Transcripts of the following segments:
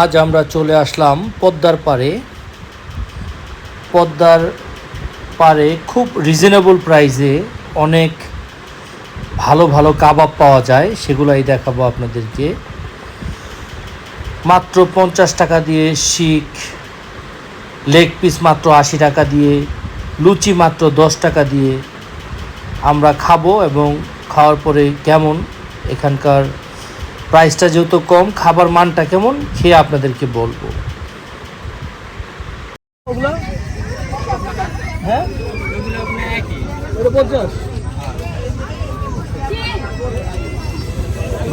আজ আমরা চলে আসলাম পদ্মার পাড়ে। পদ্মার পাড়ে খুব রিজনেবল প্রাইসে অনেক ভালো ভালো কাবাব পাওয়া যায়, সেগুলাই দেখাবো আপনাদেরকে। মাত্র পঞ্চাশ টাকা দিয়ে শিখ লেগ পিস মাত্র আশি টাকা দিয়ে, লুচি মাত্র দশ টাকা দিয়ে আমরা খাব এবং খাওয়ার পরে কেমন এখানকার প্রাইসটা যেহেতু কম খাবার মানটা কেমন খেয়ে আপনাদেরকে বলব। হ্যাঁ?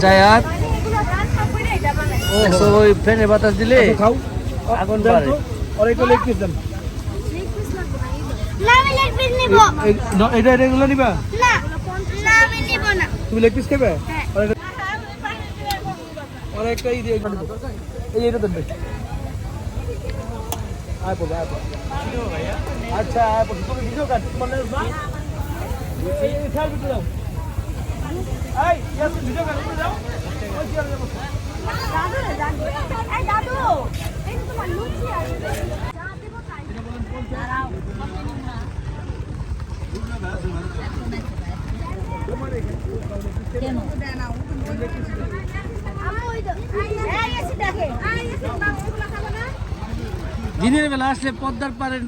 জায়াত ওই ফ্যানের বাতাস দিলে খাও। আগুন দেন তো আর একটা লেগ পিস দেন। নিব। এই ন- এটা এটা এগুলো নিবা? না না আমি নিব না। তুমি লেগ পিস খাবে? হ্যাঁ। আর একটা- এই দিয়ে এই এটা দেন ভাই। আয় পড়বে আয় পড়বে আচ্ছা আয় পড়বে তুমি ভিডিও যা দেব তাই দাঁড়াও আমার ওই তো এই এসে দেখে এই এসে বাবা ওগুলো খাব না দিনের বেলা আসলে পদ্মার পারেন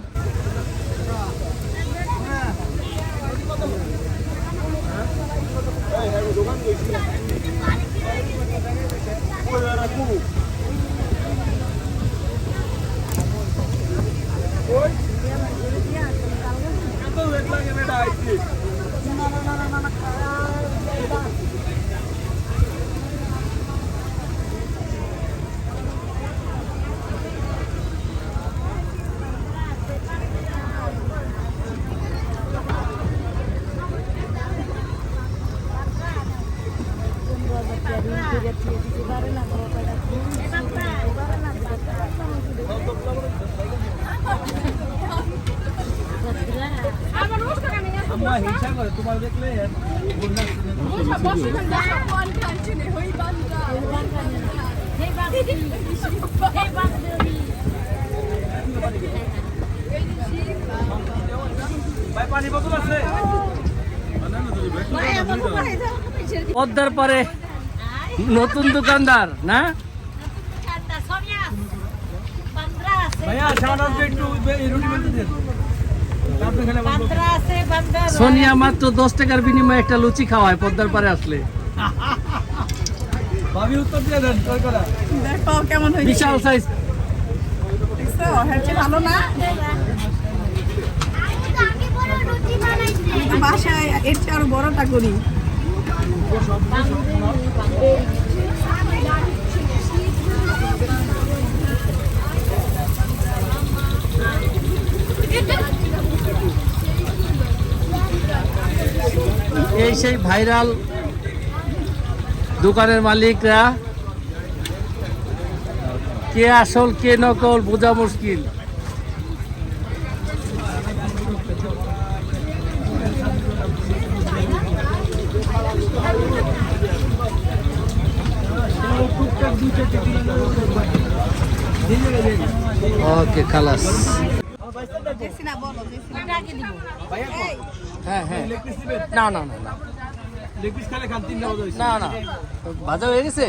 আম্মা হিংসা করে তোমার দেখলে পদ্মার পারে। নতুন দোকানদার না? ভাইয়া একটু রুটি বেঁধে দেন। সোনিয়া মাত্র দশ টাকার বিনিময়ে একটা লুচি খাওয়ায় পদ্মার পারে আসলে। ভাবি উত্তর দিয়ে দেন কই করা। দেখো কেমন হয়েছে। বিশাল সাইজ ভালো না? আমি তো আগে বড় রুটি বানাইছি আমি তো বাসায় এর চেয়ে আরও বড়টা করি। এই সেই ভাইরাল দোকানের মালিকরা কে আসল কে নকল বোঝা মুশকিল। ওকে খালাস। হ্যাঁ হ্যাঁ। না না না না। লেগ পিস খেলে খান তিনটা না না। ভাজা হয়ে গেছে।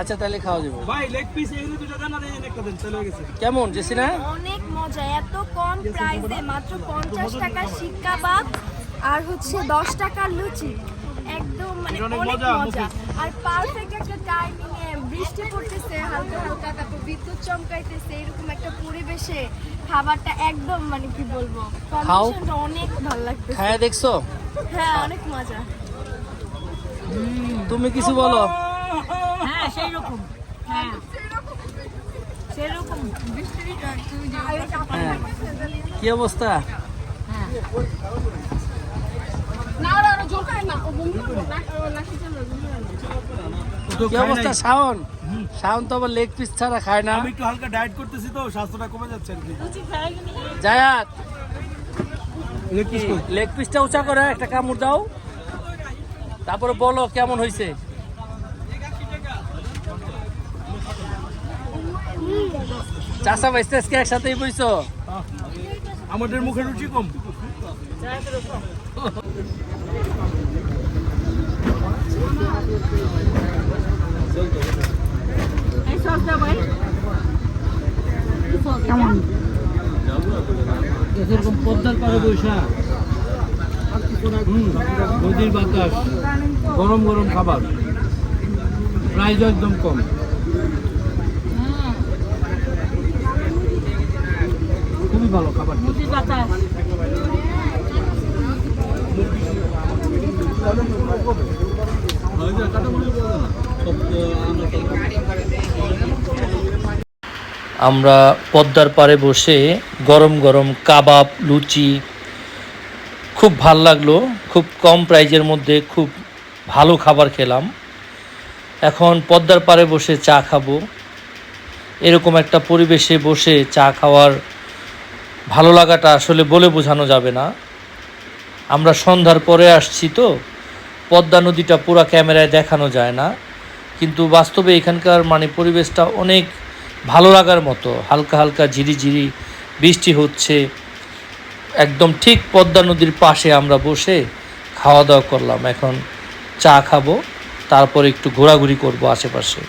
আচ্ছা তাহলে খাওয়া যাবে। ভাই লেগ পিস এই দুটো দেন আর একটা দেন চলে গেছে। কেমন জেসিনা? অনেক মজা এত কম প্রাইসে মাত্র পঞ্চাশ টাকার শিক কাবাব আর হচ্ছে দশ টাকার লুচি। একদম মানে অনেক মজা, মজা। আর পারফেক্ট একটা টাইমিং এ বৃষ্টি পড়তেছে হালকা হালকা তারপর বিদ্যুৎ চমকাইতেছে এরকম একটা পরিবেশে খাবারটা একদম মানে কি বলব খাও। কম্বিনেশনটা অনেক ভালো লাগতেছে। খায় দেখছ? হ্যাঁ অনেক মজা। তুমি কিছু বলো? হ্যাঁ সেই রকম হ্যাঁ সেরকম বৃষ্টির তুমি যে হ্যাঁ কি অবস্থা তো কি অবস্থা শাওন? শাওন তো আবার লেগ পিস ছাড়া খায় না। আমি একটু হালকা ডায়েট করতেছি তো স্বাস্থ্যটা কমে যাচ্ছে আর কি। জায়াত লেগ পিস লেগ পিসটা উঁচা করে একটা কামড় দাও। তারপরে বলো কেমন হয়েছে চাষা বাইসতে আজকে একসাথেই বইছো? আমাদের মুখে রুচি কম। কেমন এরকম পদ্মার পারে বৈশা নদীর বাতাস গরম গরম খাবার। প্রাইস একদম কম। খুবই ভালো খাবার। বাতাস। আমরা পদ্মার পাড়ে বসে গরম গরম কাবাব, লুচি, খুব ভালো লাগল, খুব কম প্রাইজের মধ্যে খুব ভালো খাবার খেলাম। এখন পদ্মার পাড়ে বসে চা খাব। এরকম একটা পরিবেশে বসে চা খাওয়ার ভালো লাগাটা আসলে বলে বোঝানো যাবে না। আমরা সন্ধ্যার পরে আসছি তো। পদ্মা নদীটা পুরো ক্যামেরায় দেখানো যায় না। কিন্তু বাস্তবে এখানকার মানে পরিবেশটা অনেক ভালো লাগার মতো। হালকা হালকা ঝিরিঝিরি বৃষ্টি হচ্ছে। একদম ঠিক পদ্মা নদীর পাশে আমরা বসে খাওয়া দাওয়া করলাম। এখন চা খাব, তারপর একটু ঘোরাঘুরি করব আশেপাশে।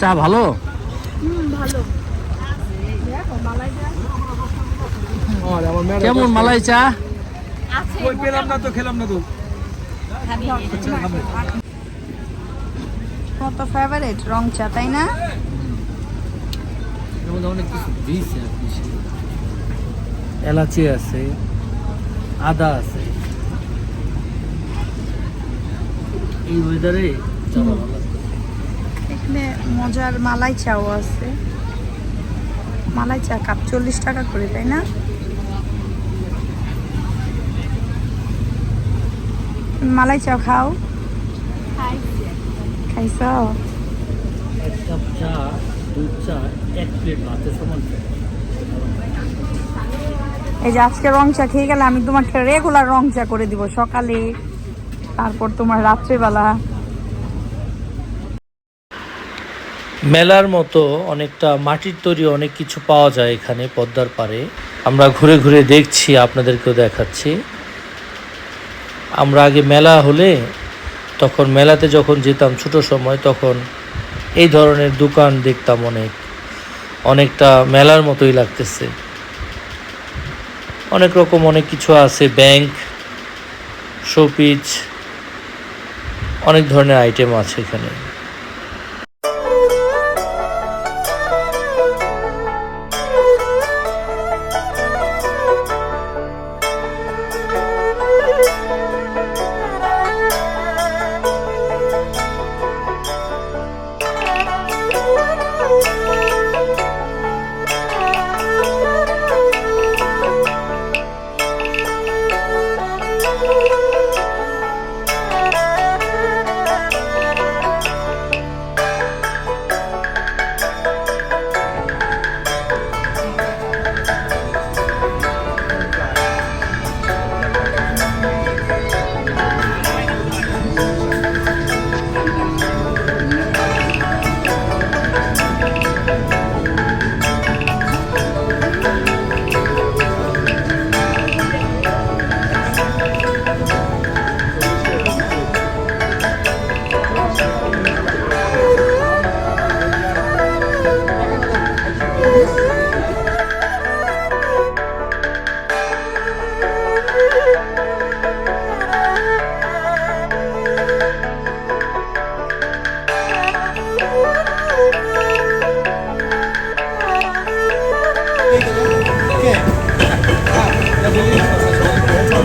চা ভালো? ভালো। দেখো মালাইটা আমার ম্যাডাম কেমন মালাই চা? পেলাম না তো খেলাম না তো। ফেভারিট রং চা তাই না? এলাচি আছে আদা আছে এই ওয়েদারে চা। এখানে মজার মালাই চাও আছে। মালাই চা কাপ চল্লিশ টাকা করে তাই না? মালাই চাও খাও? খাইছে? খাইছ এক কাপ চা দুধ চা এক প্লেট ভাতে সমান এই যে আজকে রং চা খেয়ে গেলে আমি তোমাকে রেগুলার রং চা করে দিব সকালে। তারপর তোমার রাত্রেবেলা। মেলার মতো অনেকটা মাটির তৈরি অনেক কিছু পাওয়া যায় এখানে পদ্মার পারে আমরা ঘুরে ঘুরে দেখছি, আপনাদেরকেও দেখাচ্ছি। আমরা আগে মেলা হলে তখন মেলাতে যখন যেতাম ছোট সময়, তখন এই ধরনের দোকান দেখতাম অনেক। অনেকটা মেলার মতোই লাগতেছে। অনেক রকম অনেক কিছু আছে, ব্যাংক শোপিচ অনেক ধরনের আইটেম আছে এখানে।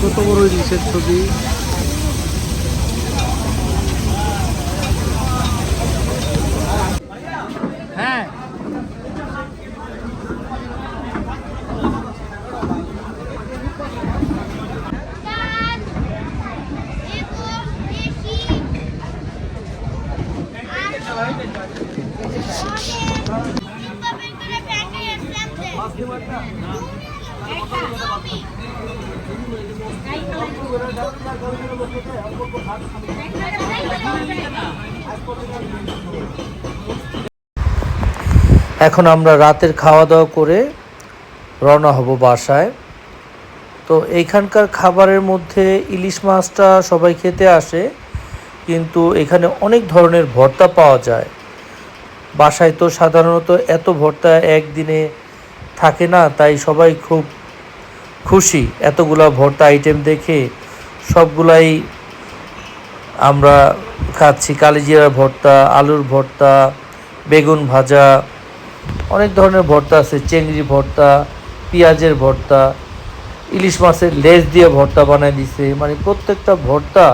কত বড় ইলিশের ছবি? এখন আমরা রাতের খাওয়া দাওয়া করে রওনা হব বাসায়। তো এইখানকার খাবারের মধ্যে ইলিশ মাছটা সবাই খেতে আসে, কিন্তু এখানে অনেক ধরনের ভর্তা পাওয়া যায়। বাসায় তো সাধারণত এত ভর্তা একদিনে থাকে না, তাই সবাই খুব খুশি। এতগুলা ভর্তা আইটেম দেখে সবগুলাই আমরা খাচ্ছি। কালিজিরার ভর্তা, আলুর ভর্তা, বেগুন ভাজা, অনেক ধরনের ভর্তা আছে। চেংড়ি ভর্তা, পেঁয়াজের ভর্তা, ইলিশ মাছের লেজ দিয়ে ভর্তা বানায় দিছে। মানে প্রত্যেকটা ভর্তা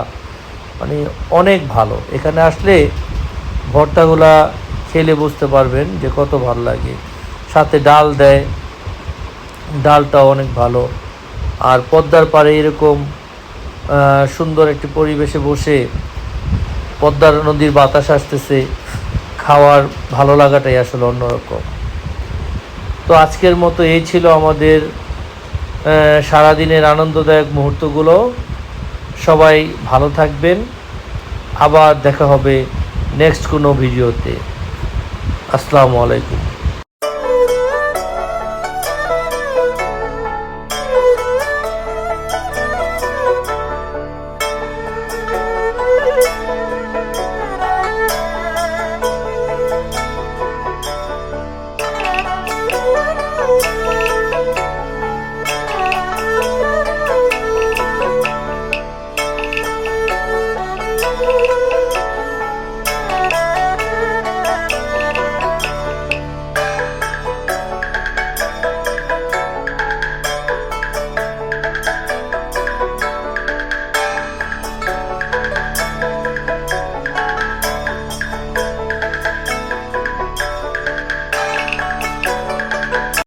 মানে অনেক ভালো। এখানে আসলে ভর্তাগুলা খেলে বুঝতে পারবেন যে কত ভালো লাগে। সাথে ডাল দেয়। ডালটাও অনেক ভালো। আর পদ্মার পাড়ে এরকম সুন্দর একটি পরিবেশে বসে পদ্মার নদীর বাতাস আসতেছে, খাওয়ার ভালো লাগাটাই আসলে অন্যরকম। তো আজকের মতো এই ছিল আমাদের সারাদিনের আনন্দদায়ক মুহূর্তগুলো। সবাই ভালো থাকবেন। আবার দেখা হবে নেক্সট কোনো ভিডিওতে আসসালামু আলাইকুম।